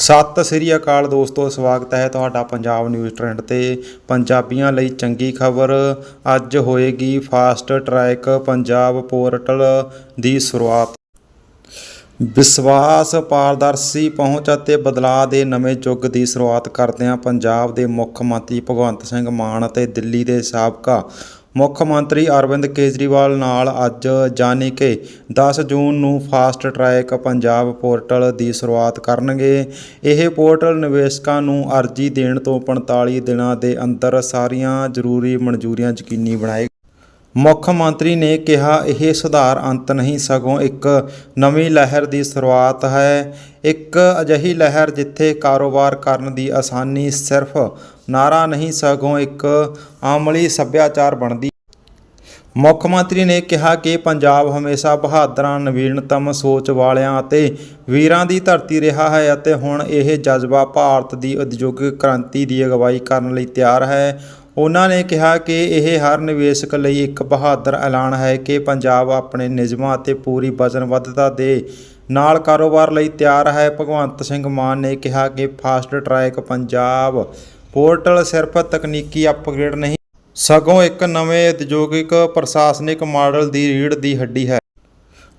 ਸਤਿ ਸ੍ਰੀ ਅਕਾਲ ਦੋਸਤੋ, ਸਵਾਗਤ ਹੈ ਤੁਹਾਡਾ ਪੰਜਾਬ ਨਿਊਜ਼ ਟ੍ਰੈਂਡ ਤੇ। ਪੰਜਾਬੀਆਂ ਲਈ ਚੰਗੀ ਖਬਰ, ਅੱਜ ਹੋਏਗੀ ਫਾਸਟ ਟਰੈਕ ਪੰਜਾਬ ਪੋਰਟਲ ਦੀ ਸ਼ੁਰੂਆਤ। ਵਿਸ਼ਵਾਸ, ਪਾਰਦਰਸ਼ੀ ਪਹੁੰਚ ਅਤੇ ਬਦਲਾਅ ਦੇ ਨਵੇਂ ਯੁੱਗ ਦੀ ਸ਼ੁਰੂਆਤ ਕਰਦਿਆਂ ਪੰਜਾਬ ਦੇ ਮੁੱਖ ਮੰਤਰੀ ਭਗਵੰਤ ਸਿੰਘ ਮਾਨ ਅਤੇ ਦਿੱਲੀ ਦੇ ਸਾਬਕਾ ਮੁੱਖ ਮੰਤਰੀ ਅਰਵਿੰਦ ਕੇਜਰੀਵਾਲ ਨਾਲ ਅੱਜ ਜਾਣੀ ਕਿ 10 ਜੂਨ ਨੂੰ ਫਾਸਟ ਟਰੈਕ ਪੰਜਾਬ ਪੋਰਟਲ ਦੀ ਸ਼ੁਰੂਆਤ ਕਰਨਗੇ। ਇਹ ਪੋਰਟਲ ਨਿਵੇਸ਼ਕਾਂ ਨੂੰ ਅਰਜ਼ੀ ਦੇਣ ਤੋਂ 45 ਦਿਨਾਂ ਦੇ ਅੰਦਰ ਸਾਰੀਆਂ ਜ਼ਰੂਰੀ ਮਨਜ਼ੂਰੀਆਂ ਯਕੀਨੀ ਬਣਾਏ ਮੁੱਖ ਮੰਤਰੀ ਨੇ ਕਿਹਾ, ਇਹ ਸੁਧਾਰ ਅੰਤ ਨਹੀਂ, ਸਗੋਂ ਇੱਕ ਨਵੀਂ ਲਹਿਰ ਦੀ ਸ਼ੁਰੂਆਤ ਹੈ। ਇੱਕ ਅਜਿਹੀ ਲਹਿਰ ਜਿੱਥੇ ਕਾਰੋਬਾਰ ਕਰਨ ਦੀ ਆਸਾਨੀ ਸਿਰਫ ਨਾਰਾ ਨਹੀਂ, ਸਗੋਂ ਇੱਕ ਆਮਲੀ ਸੱਭਿਆਚਾਰ ਬਣਦੀ ਮੁੱਖ ਮੰਤਰੀ ਨੇ ਕਿਹਾ ਕਿ ਪੰਜਾਬ ਹਮੇਸ਼ਾ ਬਹਾਦਰਾਂ, ਨਵੀਨਤਮ ਸੋਚ ਵਾਲਿਆਂ ਅਤੇ ਵੀਰਾਂ ਦੀ ਧਰਤੀ ਰਿਹਾ ਹੈ ਅਤੇ ਹੁਣ ਇਹ ਜਜ਼ਬਾ ਭਾਰਤ ਦੀ ਉਦਯੋਗਿਕ ਕ੍ਰਾਂਤੀ ਦੀ ਅਗਵਾਈ ਕਰਨ ਲਈ ਤਿਆਰ ਹੈ। ਉਹਨਾਂ ਨੇ ਕਿਹਾ ਕਿ ਇਹ ਹਰ ਨਿਵੇਸ਼ਕ ਲਈ ਇੱਕ ਬਹਾਦਰ ਐਲਾਨ ਹੈ ਕਿ ਪੰਜਾਬ ਆਪਣੇ ਨਿਯਮਾਂ ਅਤੇ ਪੂਰੀ ਵਚਨਬੱਧਤਾ ਦੇ ਨਾਲ ਕਾਰੋਬਾਰ ਲਈ ਤਿਆਰ ਹੈ। ਭਗਵੰਤ ਸਿੰਘ ਮਾਨ ਨੇ ਕਿਹਾ ਕਿ ਫਾਸਟ ਟਰੈਕ ਪੰਜਾਬ ਪੋਰਟਲ ਸਿਰਫ ਤਕਨੀਕੀ ਅਪਗ੍ਰੇਡ ਨਹੀਂ, ਸਗੋਂ ਇੱਕ ਨਵੇਂ ਉਦਯੋਗਿਕ ਪ੍ਰਸ਼ਾਸਨਿਕ ਮਾਡਲ ਦੀ ਰੀੜ੍ਹ ਦੀ ਹੱਡੀ ਹੈ।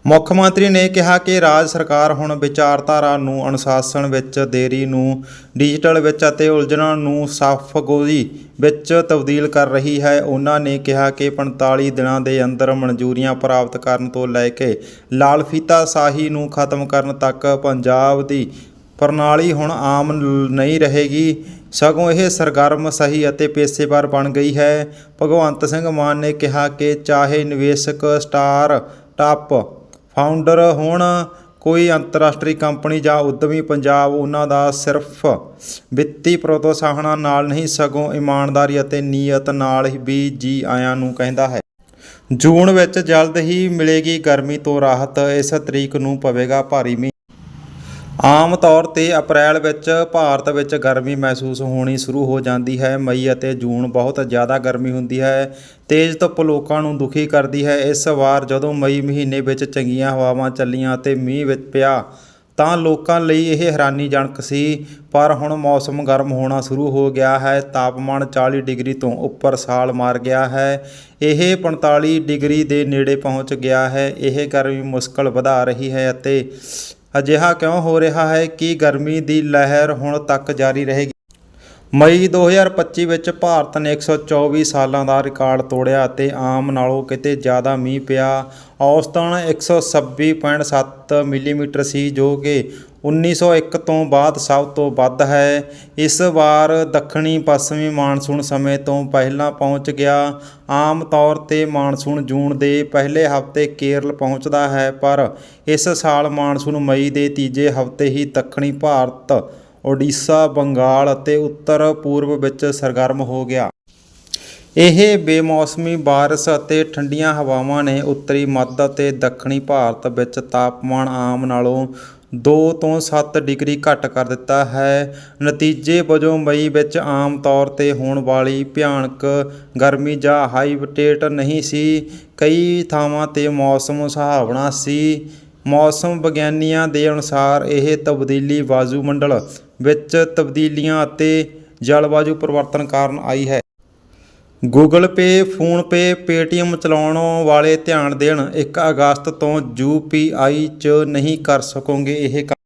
ਮੁੱਖ ਮੰਤਰੀ ਨੇ ਕਿਹਾ ਕਿ ਰਾਜ ਸਰਕਾਰ ਹੁਣ ਵਿਚਾਰਧਾਰਾ ਨੂੰ ਅਨੁਸ਼ਾਸਨ ਵਿੱਚ, ਦੇਰੀ ਨੂੰ ਡਿਜੀਟਲ ਵਿੱਚ ਅਤੇ ਉਲਝਣਾਂ ਨੂੰ ਸਾਫ਼ਗੋਈ ਵਿੱਚ ਤਬਦੀਲ ਕਰ ਰਹੀ ਹੈ। ਉਹਨਾਂ ਨੇ ਕਿਹਾ ਕਿ 45 ਦਿਨਾਂ ਦੇ ਅੰਦਰ ਮਨਜ਼ੂਰੀਆਂ ਪ੍ਰਾਪਤ ਕਰਨ ਤੋਂ ਲੈ ਕੇ ਲਾਲ ਫੀਤਾ ਸ਼ਾਹੀ ਨੂੰ ਖਤਮ ਕਰਨ ਤੱਕ ਪੰਜਾਬ ਦੀ ਪ੍ਰਣਾਲੀ ਹੁਣ ਆਮ ਨਹੀਂ ਰਹੇਗੀ। ਸਗੋਂ ਇਹ ਸਰਗਰਮ, ਸਹੀ ਅਤੇ ਪੇਸ਼ੇਵਰ ਬਣ ਗਈ ਹੈ। ਭਗਵੰਤ ਸਿੰਘ ਮਾਨ ਨੇ ਕਿਹਾ ਕਿ ਚਾਹੇ ਨਿਵੇਸ਼ਕ ਸਟਾਰ ਟਾਪ ਫਾਊਂਡਰ ਹੋਣ, ਕੋਈ ਅੰਤਰਰਾਸ਼ਟਰੀ ਕੰਪਨੀ ਜਾਂ ਉਦਮੀ ਪੰਜਾਬ, ਉਹਨਾਂ ਦਾ ਸਿਰਫ ਵਿੱਤੀ ਪ੍ਰੋਤਸਾਹਨਾਂ ਨਾਲ ਨਹੀਂ, ਸਗੋਂ ਇਮਾਨਦਾਰੀ ਅਤੇ ਨੀਅਤ ਨਾਲ ਹੀ ਵੀ ਜੀ ਆਇਆਂ ਨੂੰ ਕਹਿੰਦਾ ਹੈ। ਜੂਨ ਵਿੱਚ ਜਲਦ ਹੀ ਮਿਲੇਗੀ ਗਰਮੀ ਤੋਂ ਰਾਹਤ, ਇਸ ਤਰੀਕ ਨੂੰ ਪਵੇਗਾ ਭਾਰੀ ਮੀਂਹ। ਆਮ ਤੌਰ ਤੇ ਅਪ੍ਰੈਲ ਵਿੱਚ ਭਾਰਤ ਵਿੱਚ ਗਰਮੀ ਮਹਿਸੂਸ ਹੋਣੀ ਸ਼ੁਰੂ ਹੋ ਜਾਂਦੀ ਹੈ। ਮਈ ਅਤੇ ਜੂਨ ਬਹੁਤ ਜ਼ਿਆਦਾ ਗਰਮੀ ਹੁੰਦੀ ਹੈ। ਤੇਜ਼ ਧੁੱਪ ਲੋਕਾਂ ਨੂੰ ਦੁਖੀ ਕਰਦੀ ਹੈ। ਇਸ ਵਾਰ ਜਦੋਂ ਮਈ ਮਹੀਨੇ ਵਿੱਚ ਚੰਗੀਆਂ ਹਵਾਵਾਂ ਚੱਲੀਆਂ ਅਤੇ ਮੀਂਹ ਵਿੱਚ ਪਿਆ ਤਾਂ ਲੋਕਾਂ ਲਈ ਇਹ ਹੈਰਾਨੀਜਨਕ ਸੀ। ਪਰ ਹੁਣ ਮੌਸਮ ਗਰਮ ਹੋਣਾ ਸ਼ੁਰੂ ਹੋ ਗਿਆ ਹੈ। ਤਾਪਮਾਨ 40 ਡਿਗਰੀ ਤੋਂ ਉੱਪਰ ਸਾਲ ਮਾਰ ਗਿਆ ਹੈ। ਇਹ 45 ਡਿਗਰੀ ਦੇ ਨੇੜੇ ਪਹੁੰਚ ਗਿਆ ਹੈ। ਇਹ ਗਰਮੀ ਮੁਸ਼ਕਲ ਵਧਾ ਰਹੀ ਹੈ ਅਤੇ ਅਜਿਹਾ ਕਿਉਂ ਹੋ ਰਿਹਾ ਹੈ ਕਿ ਗਰਮੀ ਦੀ ਲਹਿਰ ਹੁਣ ਤੱਕ ਜਾਰੀ ਰਹੇਗੀ? ਮਈ 2025 ਵਿੱਚ ਭਾਰਤ ਨੇ 124 ਸਾਲਾਂ ਦਾ ਰਿਕਾਰਡ ਤੋੜਿਆ ਅਤੇ ਆਮ ਨਾਲੋਂ ਕਿਤੇ ਜ਼ਿਆਦਾ ਮੀਂਹ ਪਿਆ। ਔਸਤਨ 126.7 ਮਿਲੀਮੀਟਰ ਸੀ, ਜੋ ਕਿ 1901 ਤੋਂ ਬਾਅਦ ਸਭ ਤੋਂ ਵੱਧ ਹੈ। ਇਸ ਵਾਰ ਦੱਖਣੀ ਪੱਛਮੀ ਮਾਨਸੂਨ ਸਮੇਂ ਤੋਂ ਪਹਿਲਾਂ ਪਹੁੰਚ ਗਿਆ। ਆਮ ਤੌਰ ਤੇ ਮਾਨਸੂਨ ਜੂਨ ਦੇ ਪਹਿਲੇ ਹਫ਼ਤੇ ਕੇਰਲ ਪਹੁੰਚਦਾ ਹੈ, ਪਰ ਇਸ ਸਾਲ ਮਾਨਸੂਨ ਮਈ ਦੇ ਤੀਜੇ ਹਫ਼ਤੇ ਹੀ ਦੱਖਣੀ ਭਾਰਤ, ਓਡੀਸ਼ਾ, ਬੰਗਾਲ ਅਤੇ ਉੱਤਰ ਪੂਰਬ ਵਿੱਚ ਸਰਗਰਮ ਹੋ ਗਿਆ। ਇਹ ਬੇਮੌਸਮੀ ਬਾਰਸ਼ ਅਤੇ ਠੰਡੀਆਂ ਹਵਾਵਾਂ ਨੇ ਉੱਤਰੀ ਮੱਧ ਅਤੇ ਦੱਖਣੀ ਭਾਰਤ ਵਿੱਚ ਤਾਪਮਾਨ ਆਮ ਨਾਲੋਂ ਦੋ ਤੋਂ 7 ਡਿਗਰੀ ਘੱਟ ਕਰ ਦਿੱਤਾ ਹੈ। ਨਤੀਜੇ ਵਜੋਂ ਮਈ ਵਿੱਚ ਆਮ ਤੌਰ ਤੇ ਹੋਣ ਵਾਲੀ ਭਿਆਨਕ ਗਰਮੀ ਜਾਂ ਹਾਈਬਟੇਟ ਨਹੀਂ ਸੀ। ਕਈ ਥਾਵਾਂ ਤੇ ਮੌਸਮ ਸੁਹਾਵਣਾ ਸੀ। ਮੌਸਮ ਵਿਗਿਆਨੀਆਂ ਦੇ ਅਨੁਸਾਰ ਇਹ ਤਬਦੀਲੀ ਵਾਯੂਮੰਡਲ ਵਿੱਚ ਤਬਦੀਲੀਆਂ ਅਤੇ ਜਲਵਾਯੂ ਪਰਿਵਰਤਨ ਕਾਰਨ ਆਈ ਹੈ। ਗੂਗਲ ਪੇ ਫੋਨਪੇ ਪੇਟੀਐਮ ਚਲਾਉਣ ਵਾਲੇ ਧਿਆਨ ਦੇਣ 1 ਅਗਸਤ ਤੋਂ ਯੂ ਪੀ ਆਈ 'ਚ ਨਹੀਂ ਕਰ ਸਕੋਗੇ ਇਹ ਕੰਮ।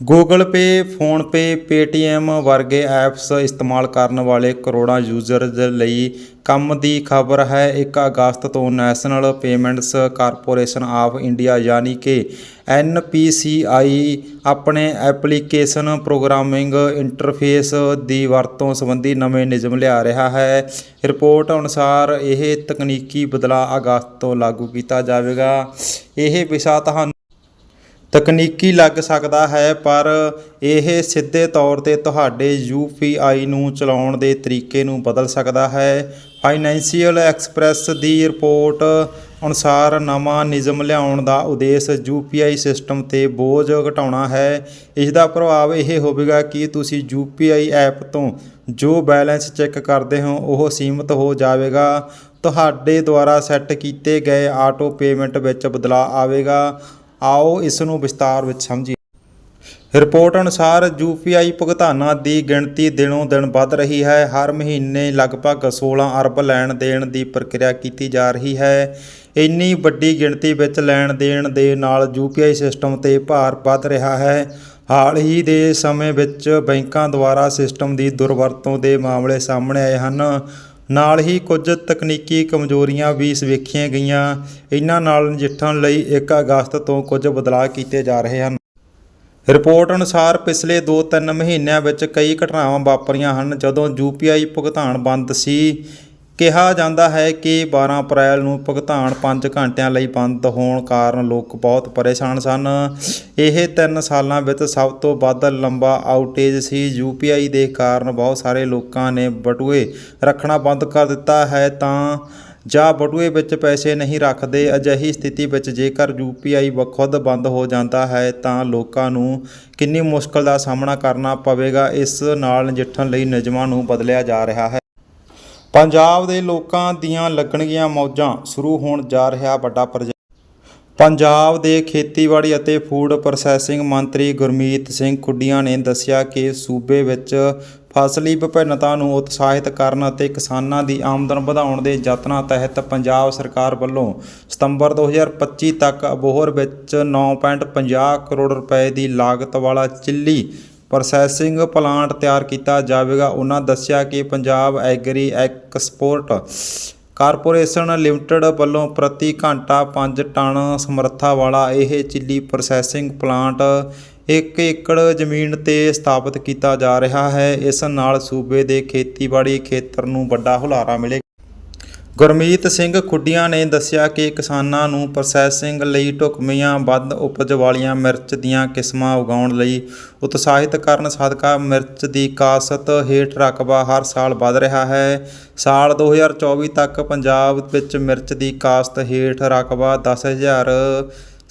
ਗੂਗਲ ਪੇ ਫੋਨਪੇ ਪੇਟੀਐਮ ਵਰਗੇ ਐਪਸ ਇਸਤੇਮਾਲ ਕਰਨ ਵਾਲੇ ਕਰੋੜਾਂ ਯੂਜ਼ਰਜ਼ ਲਈ ਕੰਮ ਦੀ ਖਬਰ ਹੈ। 1 ਅਗਸਤ ਤੋਂ National Payments Corporation of India ਯਾਨੀ ਕਿ ਐਨਪੀਸੀਆਈ ਆਪਣੇ ਐਪਲੀਕੇਸ਼ਨ ਪ੍ਰੋਗਰਾਮਿੰਗ ਇੰਟਰਫੇਸ ਦੀ ਵਰਤੋਂ ਸੰਬੰਧੀ ਨਵੇਂ ਨਿਯਮ ਲਿਆ ਰਿਹਾ ਹੈ। ਰਿਪੋਰਟ ਅਨੁਸਾਰ ਇਹ ਤਕਨੀਕੀ ਬਦਲਾਅ ਅਗਸਤ ਤੋਂ ਲਾਗੂ ਕੀਤਾ ਜਾਵੇਗਾ। ਇਹ ਵਿਸ਼ਾ ਤੁਹਾਨੂੰ ਤਕਨੀਕੀ ਲੱਗ ਸਕਦਾ ਹੈ, ਪਰ ਇਹ ਸਿੱਧੇ ਤੌਰ ਤੇ ਤੁਹਾਡੇ ਯੂਪੀਆਈ ਨੂੰ ਚਲਾਉਣ ਦੇ ਤਰੀਕੇ ਨੂੰ ਬਦਲ ਸਕਦਾ ਹੈ। ਫਾਈਨੈਂਸ਼ੀਅਲ ਐਕਸਪ੍ਰੈਸ ਦੀ ਰਿਪੋਰਟ ਅਨੁਸਾਰ ਨਵਾਂ ਨਿਯਮ ਲਿਆਉਣ ਦਾ ਉਦੇਸ਼ ਯੂਪੀਆਈ ਸਿਸਟਮ ਤੇ ਬੋਝ ਘਟਾਉਣਾ ਹੈ। ਇਸ ਦਾ ਪ੍ਰਭਾਵ ਇਹ ਹੋਵੇਗਾ ਕਿ ਤੁਸੀਂ ਯੂਪੀਆਈ ਐਪ ਤੋਂ ਜੋ ਬੈਲੈਂਸ ਚੈੱਕ ਕਰਦੇ ਹੋ, ਉਹ ਸੀਮਤ ਹੋ ਜਾਵੇਗਾ। ਤੁਹਾਡੇ ਦੁਆਰਾ ਸੈੱਟ ਕੀਤੇ ਗਏ ਆਟੋ ਪੇਮੈਂਟ ਵਿੱਚ ਬਦਲਾਅ ਆਵੇਗਾ। ਆਓ ਇਸ ਨੂੰ ਵਿਸਤਾਰ ਵਿੱਚ ਸਮਝੀਏ। ਰਿਪੋਰਟ ਅਨੁਸਾਰ ਯੂਪੀਆਈ ਭੁਗਤਾਨਾਂ ਦੀ ਗਿਣਤੀ ਦਿਨੋਂ ਦਿਨ ਵੱਧ ਰਹੀ ਹੈ। ਹਰ ਮਹੀਨੇ ਲਗਭਗ 16 ਅਰਬ ਲੈਣ ਦੇਣ ਦੀ ਪ੍ਰਕਿਰਿਆ ਕੀਤੀ ਜਾ ਰਹੀ ਹੈ। ਇੰਨੀ ਵੱਡੀ ਗਿਣਤੀ ਵਿੱਚ ਲੈਣ ਦੇਣ ਦੇ ਨਾਲ ਯੂਪੀਆਈ ਸਿਸਟਮ ਤੇ ਭਾਰ ਵੱਧ ਰਿਹਾ ਹੈ। ਹਾਲ ਹੀ ਦੇ ਸਮੇਂ ਵਿੱਚ ਬੈਂਕਾਂ ਦੁਆਰਾ ਸਿਸਟਮ ਦੀ ਦੁਰਵਰਤੋਂ ਦੇ ਮਾਮਲੇ ਸਾਹਮਣੇ ਆਏ ਹਨ। ਨਾਲ ਹੀ ਕੁਝ ਤਕਨੀਕੀ ਕਮਜ਼ੋਰੀਆਂ ਵੀ ਸਵੇਖੀਆਂ ਗਈਆਂ। ਇਹਨਾਂ ਨਾਲ ਨਜਿੱਠਣ ਲਈ 1 ਅਗਸਤ ਤੋਂ ਕੁਝ ਬਦਲਾਅ ਕੀਤੇ ਜਾ ਰਹੇ ਹਨ। ਰਿਪੋਰਟ ਅਨੁਸਾਰ ਪਿਛਲੇ 2-3 ਮਹੀਨਿਆਂ ਵਿੱਚ ਕਈ ਘਟਨਾਵਾਂ ਵਾਪਰੀਆਂ ਹਨ। ਜਦੋਂ ਯੂਪੀਆਈ ਭੁਗਤਾਨ ਬੰਦ ਸੀ ਕਿਹਾ ਜਾਂਦਾ ਹੈ ਕਿ 12 ਅਪ੍ਰੈਲ ਨੂੰ ਭੁਗਤਾਨ 5 ਘੰਟਿਆਂ ਲਈ ਬੰਦ ਹੋਣ ਕਾਰਨ ਲੋਕ ਬਹੁਤ ਪਰੇਸ਼ਾਨ ਸਨ। ਇਹ 3 ਸਾਲਾਂ ਵਿੱਚ ਸਭ ਤੋਂ ਵੱਧ ਲੰਬਾ ਆਊਟੇਜ ਸੀ। ਯੂਪੀਆਈ ਦੇ ਕਾਰਨ ਬਹੁਤ ਸਾਰੇ ਲੋਕਾਂ ਨੇ ਬਟੂਏ ਰੱਖਣਾ ਬੰਦ ਕਰ ਦਿੱਤਾ ਹੈ ਤਾਂ ਜਾਂ ਬਟੂਏ ਵਿੱਚ ਪੈਸੇ ਨਹੀਂ ਰੱਖਦੇ। ਅਜਿਹੀ ਸਥਿਤੀ ਵਿੱਚ ਜੇਕਰ ਯੂਪੀਆਈ ਖੁਦ ਬੰਦ ਹੋ ਜਾਂਦਾ ਹੈ ਤਾਂ ਲੋਕਾਂ ਨੂੰ ਕਿੰਨੀ ਮੁਸ਼ਕਲ ਦਾ ਸਾਹਮਣਾ ਕਰਨਾ ਪਵੇਗਾ। ਇਸ ਨਾਲ ਨਜਿੱਠਣ ਲਈ ਨਿਯਮਾਂ ਨੂੰ ਬਦਲਿਆ ਜਾ ਰਿਹਾ ਹੈ। ਪੰਜਾਬ ਦੇ ਲੋਕਾਂ ਦੀਆਂ ਲੱਗਣਗੀਆਂ ਮੌਜਾਂ ਸ਼ੁਰੂ ਹੋਣ ਜਾ ਰਿਹਾ ਵੱਡਾ ਪ੍ਰੋਜੈਕਟ ਪੰਜਾਬ ਦੇ ਖੇਤੀਬਾੜੀ ਅਤੇ ਫੂਡ ਪ੍ਰੋਸੈਸਿੰਗ ਮੰਤਰੀ ਗੁਰਮੀਤ ਸਿੰਘ ਖੁੱਡੀਆਂ ਨੇ ਦੱਸਿਆ ਕਿ ਸੂਬੇ ਵਿੱਚ ਫਸਲੀ ਵਿਭਿੰਨਤਾ ਨੂੰ ਉਤਸ਼ਾਹਿਤ ਕਰਨ ਅਤੇ ਕਿਸਾਨਾਂ ਦੀ ਆਮਦਨ ਵਧਾਉਣ ਦੇ ਯਤਨਾਂ ਤਹਿਤ ਪੰਜਾਬ ਸਰਕਾਰ ਵੱਲੋਂ ਸਤੰਬਰ 2025 ਤੱਕ ਅਬੋਹਰ ਵਿੱਚ 9.50 ਕਰੋੜ ਰੁਪਏ ਦੀ ਲਾਗਤ ਵਾਲਾ ਚਿੱਲੀ ਪ੍ਰੋਸੈਸਿੰਗ ਪਲਾਂਟ ਤਿਆਰ ਕੀਤਾ ਜਾਵੇਗਾ। ਉਹਨਾਂ ਦੱਸਿਆ ਕਿ Punjab agri export corporation limited ਵੱਲੋਂ ਪ੍ਰਤੀ ਘੰਟਾ 5 ਟਨ ਸਮਰੱਥਾ ਵਾਲਾ ਇਹ ਚਿੱਲੀ ਪ੍ਰੋਸੈਸਿੰਗ ਪਲਾਂਟ 1 ਏਕੜ ਜ਼ਮੀਨ ਤੇ ਸਥਾਪਿਤ ਕੀਤਾ ਜਾ ਰਿਹਾ ਹੈ। ਇਸ ਨਾਲ ਸੂਬੇ ਦੇ ਖੇਤੀਬਾੜੀ ਖੇਤਰ ਨੂੰ ਵੱਡਾ ਹੁਲਾਰਾ ਮਿਲੇਗਾ। ਗੁਰਮੀਤ ਸਿੰਘ ਖੁੱਡੀਆਂ ਨੇ ਦੱਸਿਆ ਕਿ ਕਿਸਾਨਾਂ ਨੂੰ ਪ੍ਰੋਸੈਸਿੰਗ ਲਈ ਢੁਕਵੀਆਂ ਵੱਧ ਉਪਜ ਵਾਲੀਆਂ ਮਿਰਚ ਦੀਆਂ ਕਿਸਮਾਂ ਉਗਾਉਣ ਲਈ ਉਤਸ਼ਾਹਿਤ ਕਰਨ ਸਦਕਾ ਮਿਰਚ ਦੀ ਕਾਸ਼ਤ ਹੇਠ ਰਕਬਾ ਹਰ ਸਾਲ ਵਧ ਰਿਹਾ ਹੈ। ਸਾਲ 2024 ਤੱਕ ਪੰਜਾਬ ਵਿੱਚ ਮਿਰਚ ਦੀ ਕਾਸ਼ਤ ਹੇਠ ਰਕਬਾ 10000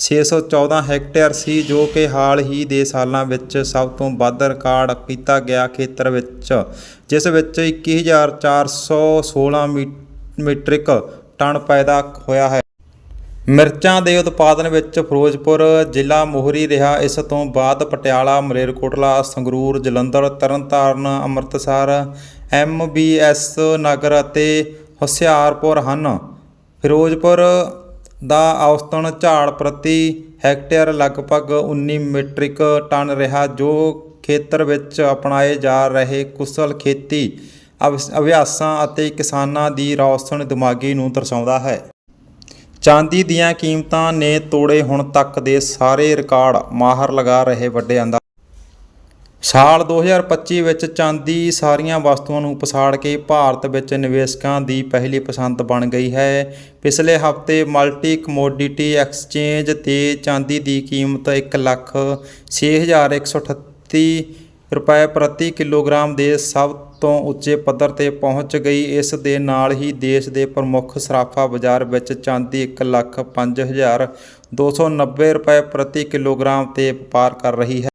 614 ਹੈਕਟੇਅਰ ਸੀ, ਜੋ ਕਿ ਹਾਲ ਹੀ ਦੇ ਸਾਲਾਂ ਵਿੱਚ ਸਭ ਤੋਂ ਵੱਧ ਰਿਕਾਰਡ ਕੀਤਾ ਗਿਆ ਖੇਤਰ ਵਿੱਚ, ਜਿਸ ਵਿੱਚ 21416 ਮੀ ਮੀਟ੍ਰਿਕ ਟਨ ਪੈਦਾ ਹੋਇਆ ਹੈ। ਮਿਰਚਾਂ ਦੇ ਉਤਪਾਦਨ ਵਿੱਚ ਫਿਰੋਜ਼ਪੁਰ ਜ਼ਿਲ੍ਹਾ ਮੋਹਰੀ ਰਿਹਾ। ਇਸ ਤੋਂ ਬਾਅਦ ਪਟਿਆਲਾ, ਮਲੇਰਕੋਟਲਾ, ਸੰਗਰੂਰ, ਜਲੰਧਰ, ਤਰਨਤਾਰਨ, ਅੰਮ੍ਰਿਤਸਰ ਐਮਬੀਐਸ ਨਗਰ ਅਤੇ ਹੁਸ਼ਿਆਰਪੁਰ ਹਨ। ਫਿਰੋਜ਼ਪੁਰ ਦਾ ਔਸਤਨ ਝਾੜ ਪ੍ਰਤੀ ਹੈਕਟੇਅਰ ਲਗਭਗ 19 ਮੀਟ੍ਰਿਕ ਟਨ ਰਿਹਾ, ਜੋ ਖੇਤਰ ਵਿੱਚ ਅਪਣਾਏ ਜਾ ਰਹੇ ਕੁਸ਼ਲ ਖੇਤੀ ਅਭਿਆਸਾਂ ਅਤੇ ਕਿਸਾਨਾਂ ਦੀ ਰੌਸ਼ਨ ਦਿਮਾਗੀ ਨੂੰ ਦਰਸਾਉਂਦਾ ਹੈ। ਚਾਂਦੀ ਦੀਆਂ ਕੀਮਤਾਂ ਨੇ ਤੋੜੇ ਹੁਣ ਤੱਕ ਦੇ ਸਾਰੇ ਰਿਕਾਰਡ ਮਾਹਰ ਲਗਾ ਰਹੇ ਵੱਡੇ ਅੰਦਾਜ਼। ਸਾਲ 2025 ਵਿੱਚ ਚਾਂਦੀ ਸਾਰੀਆਂ ਵਸਤੂਆਂ ਨੂੰ ਪਸਾੜ ਕੇ ਭਾਰਤ ਵਿੱਚ ਨਿਵੇਸ਼ਕਾਂ ਦੀ ਪਹਿਲੀ ਪਸੰਦ ਬਣ ਗਈ ਹੈ। ਪਿਛਲੇ ਹਫ਼ਤੇ ਮਲਟੀ ਕਮੋਡਿਟੀ ਐਕਸਚੇਂਜ ਤੇ ਚਾਂਦੀ ਦੀ ਕੀਮਤ 1 ਲੱਖ 6138 ਰੁਪਏ ਪ੍ਰਤੀ ਕਿਲੋਗ੍ਰਾਮ ਦੇ ਸਭ ਤੋਂ ਉੱਚੇ ਪੱਧਰ ਤੇ ਪਹੁੰਚ ਗਈ। ਇਸ ਦੇ ਨਾਲ ਹੀ ਦੇਸ਼ ਦੇ ਪ੍ਰਮੁੱਖ ਸਰਾਫਾ ਬਾਜ਼ਾਰ ਵਿੱਚ ਚਾਂਦੀ 1 ਲੱਖ 5290 ਰੁਪਏ ਪ੍ਰਤੀ ਕਿਲੋਗ੍ਰਾਮ ਤੇ ਵਪਾਰ ਕਰ ਰਹੀ ਹੈ।